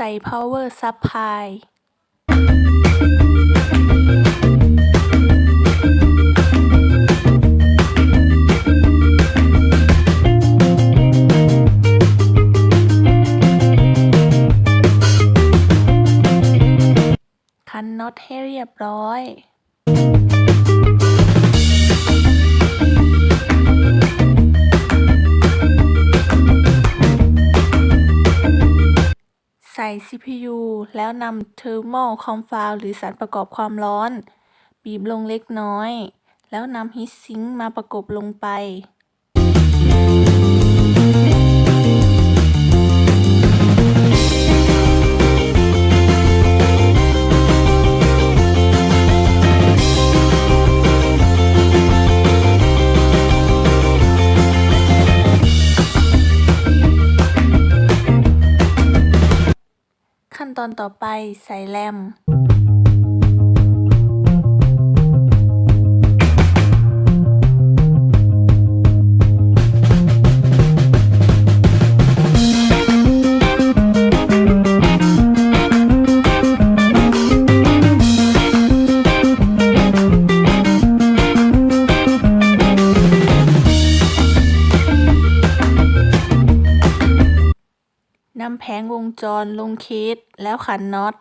ใส่ power supply คันน็อตให้เรียบร้อย CPU แล้วนำ Thermal Confound หรือสารประกอบความร้อน บีบลงเล็กน้อย แล้วนำ Heat Sink มาประกบลงไป อนต่อไปใส่แรม นำแผงวงจรลงเคสแล้วขันน็อต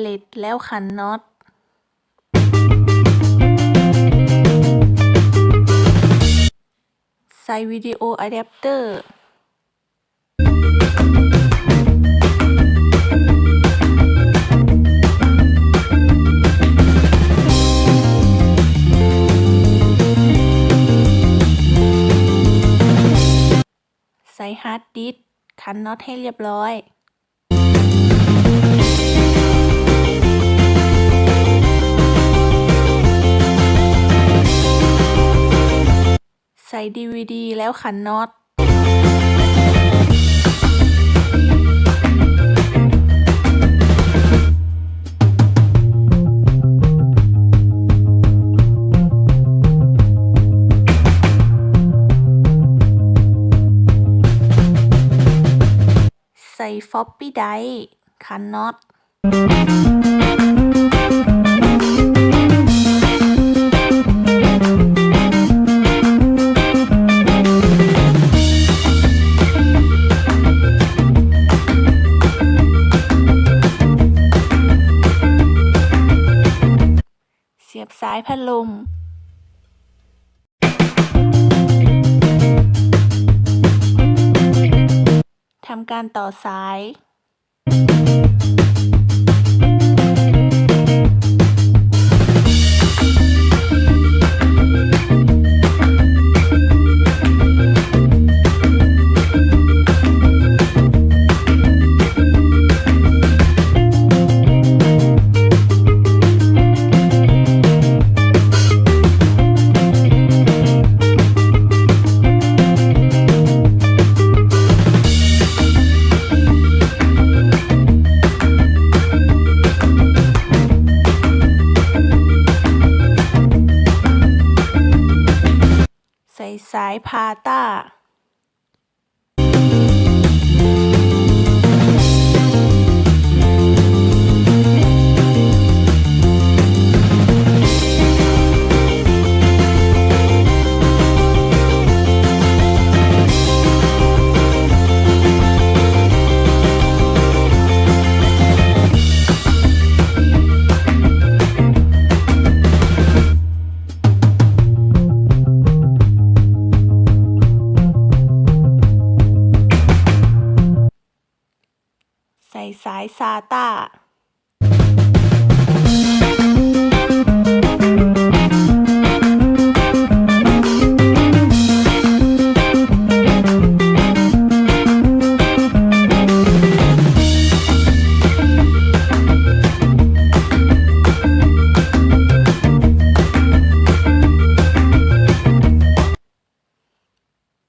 เลสแล้วขันน็อตใส่วิดีโออะแดปเตอร์ ใส่ฮาร์ดดิสก์ขันน็อตให้เรียบร้อย ใส่ DVD แล้วขันน็อตใส่ฟอปปี้ไดร์ขันน็อต ยบสายพัดลมทำการต่อสายายพาต้าายซาตา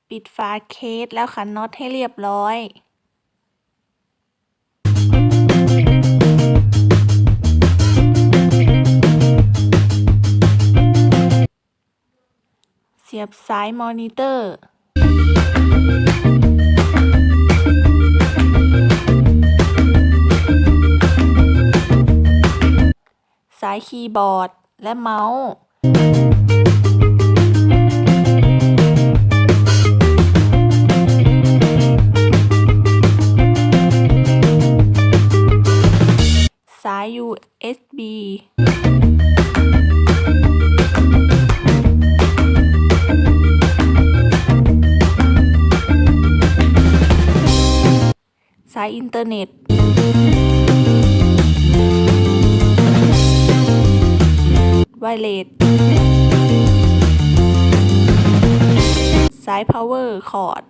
ปิดฝาเคสแล้วขันน็อตให้เรียบร้อย สียบสายมอนิเตอร์ สายคีย์บอร์ดและเมาส์ เทอร์เน็ตไวเลสสายพาวเวอร์คอร์ด